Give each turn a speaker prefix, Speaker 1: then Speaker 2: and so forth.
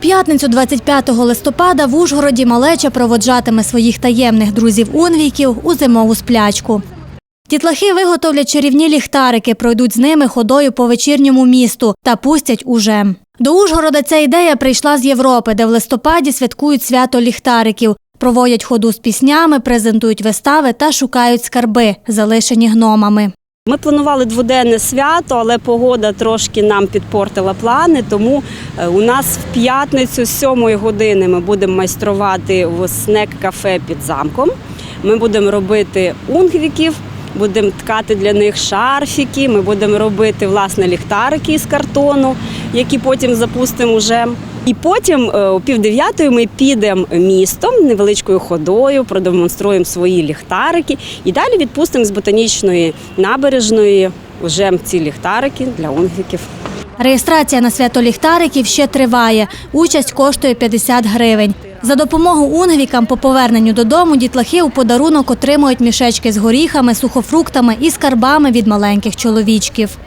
Speaker 1: п'ятницю, 25 листопада, в Ужгороді малеча проводжатиме своїх таємних друзів-унгвіків у зимову сплячку. Дітлахи виготовлять чарівні ліхтарики, пройдуть з ними ходою по вечірньому місту та пустять уже. До Ужгорода ця ідея прийшла з Європи, де в листопаді святкують свято ліхтариків, проводять ходу з піснями, презентують вистави та шукають скарби, залишені гномами.
Speaker 2: Ми планували дводенне свято, але погода трошки нам підпортила плани. Тому е, у нас в п'ятницю з 7 години ми будемо майструвати в снек-кафе під замком. Ми будемо робити унгвіків, будемо ткати для них шарфіки. Ми будемо робити власне ліхтарики з картону, які потім запустимо уже. І потім е, о півдев'ятої ми підемо містом невеличкою ходою, продемонструємо свої ліхтарики і далі відпустимо з ботанічної набережної вже ці ліхтарики для унгвіків.
Speaker 1: Реєстрація на свято ліхтариків ще триває. Участь коштує 50 гривень. За допомогу унгвікам по поверненню додому дітлахи у подарунок отримують мішечки з горіхами, сухофруктами і скарбами від маленьких чоловічків.